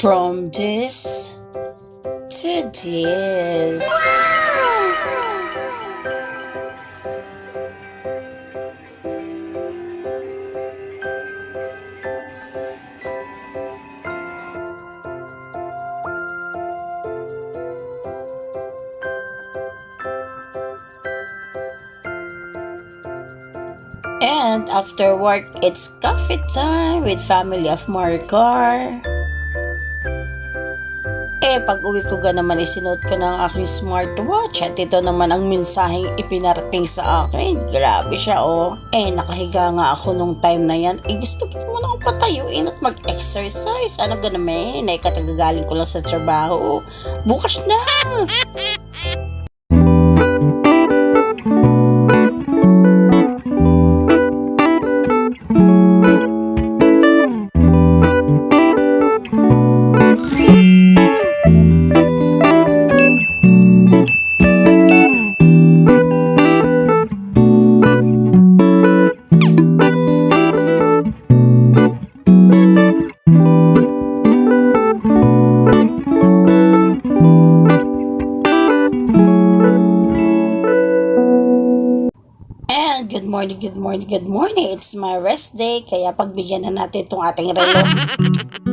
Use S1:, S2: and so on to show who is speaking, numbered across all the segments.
S1: From this to this. And after work, it's coffee time with family of Maricar. Eh, pag uwi ko ga naman isinuot ko ng aking smartwatch at ito naman ang mensaheng ipinarating sa akin. Grabe siya oh. Eh, nakahiga nga ako nung time na yan. Eh, gusto ko naman ako patayuin at mag-exercise. Ano ga naman? Eh, katagagaling ko lang sa trabaho. Bukas na! Good morning, good morning, good morning. It's my rest day, kaya pagbigyan na natin itong ating relo.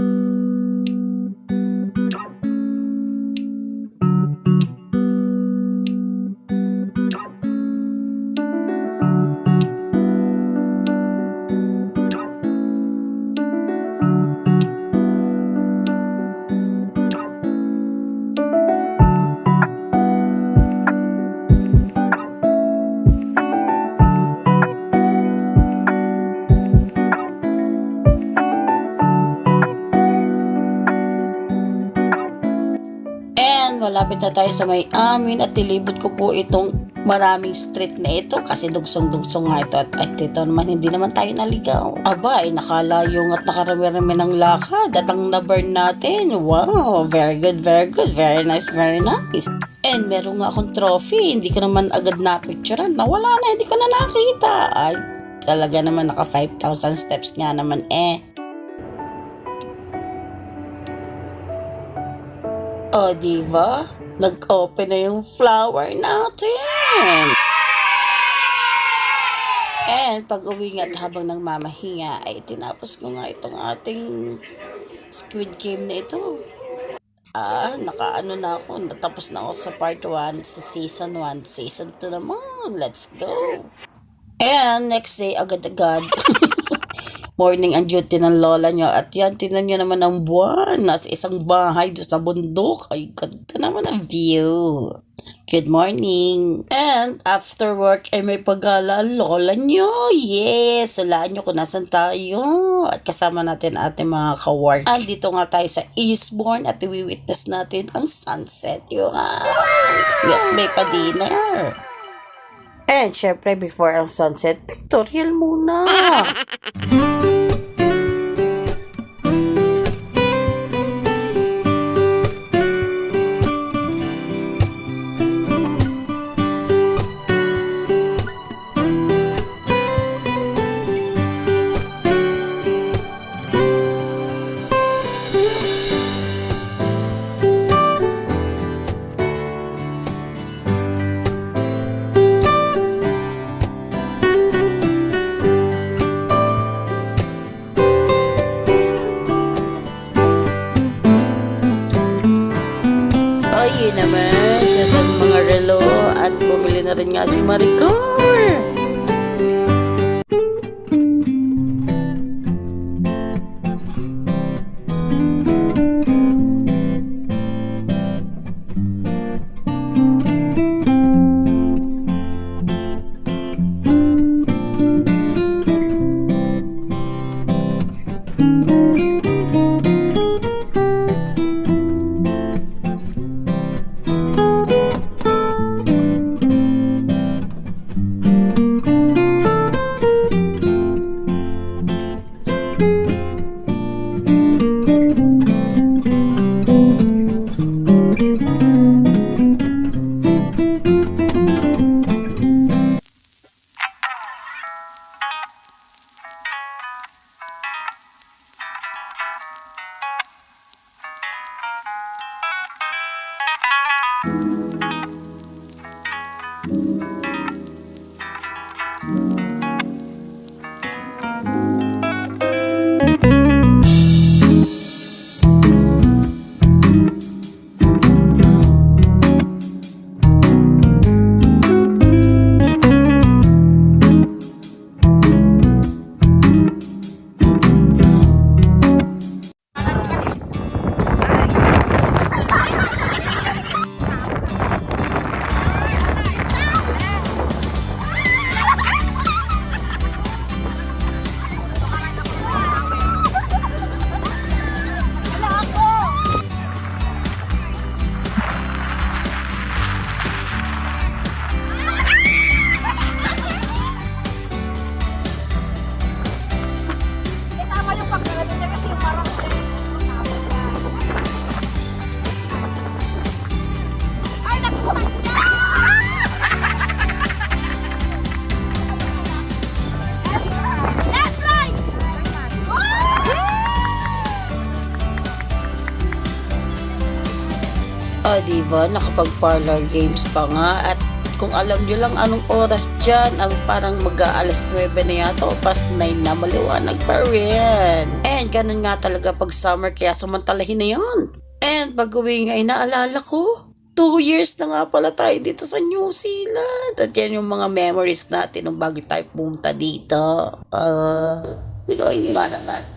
S1: malapit na tayo sa may amin at tilibot ko po itong maraming street na ito kasi dugsong-dugsong nga ito at, at ito naman hindi naman tayo naligaw. Aba, ay nakalayong at nakarami-rami ng lakad at ang na-burn natin. Wow, very good, very good, very nice, very nice. And meron nga akong trophy, hindi ko naman agad na-picturean. Nawala na, hindi ko na nakita. Ay, talaga naman naka 5,000 steps nga naman eh. O, diba? Nag-open na yung flower natin. And pag uwi nga at habang nagmamahinga ay tinapos ko nga itong ating squid game na ito. Ah, nakaano na ako. Natapos na ako sa part 1 sa season 1. Season 2 naman. Let's go. And next day, agad-agad. morning ang duty ng lola nyo. At yan, tinan nyo naman ang buwan. Nasa isang bahay doon sa bundok. Ay, ganda naman ang view. Good morning. And after work ay may pagala ang lola nyo. Yes, sulaan nyo kung nasan tayo. At kasama natin ating mga kawork. And dito nga tayo sa Eastbourne at iwi-witness natin ang sunset. Yung ah, may pa-dinner. And syempre, before ang sunset, pictorial muna. bumili na rin nga si Maricar. O, diba? Nakapag-parlor games pa nga. At kung alam nyo lang anong oras dyan, ang parang mag-aalas 9 na yata o past 9 na maliwanag pa rin. And ganun nga talaga pag summer kaya samantalahin na yan. And pag uwi nga ay naalala ko, two years na nga pala tayo dito sa New Zealand. At yan yung mga memories natin nung bago tayo pumunta dito. Uh, Pinoy nga naman.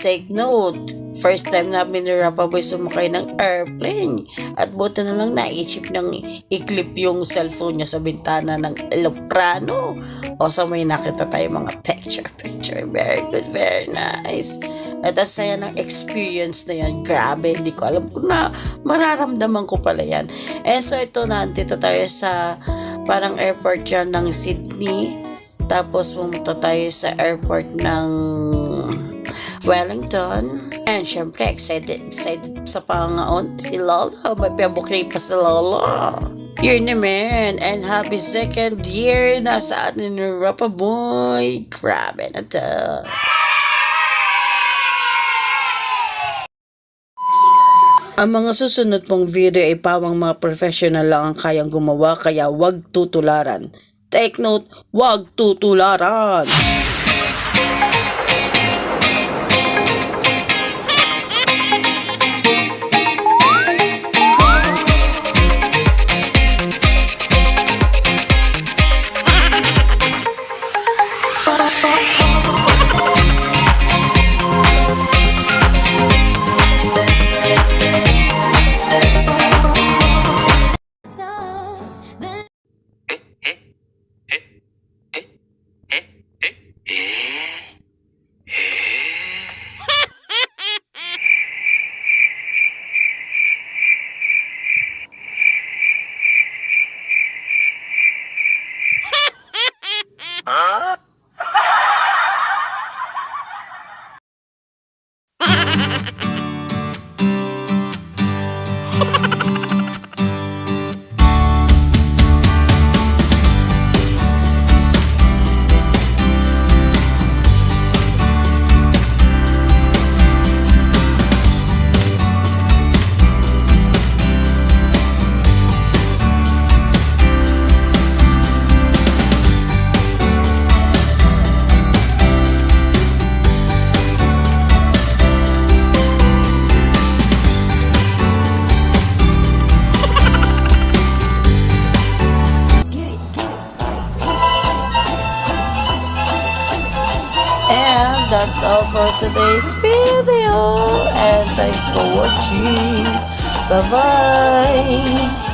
S1: Take note, first time namin ni Rapaboy sumakay ng airplane. At buti na lang naisip ng i-clip yung cellphone niya sa bintana ng eloprano. O sa may nakita tayo mga picture-picture. Very good, very nice. At ang saya ng experience na yan. Grabe, hindi ko alam kung na mararamdaman ko pala yan. And so ito, nandito tayo sa parang airport yan ng Sydney. Tapos pumunta tayo sa airport ng Wellington. And syempre, excited, excited sa pangaon si Lola. May pabukay pa si Lola. Yun naman. And happy second year na sa atin ni Rapa Boy. Grabe na to. Ang mga susunod pong video ay pawang mga professional lang ang kayang gumawa kaya wag tutularan. Take note, wag tutularan! That's all for today's video. And thanks for watching. Bye bye.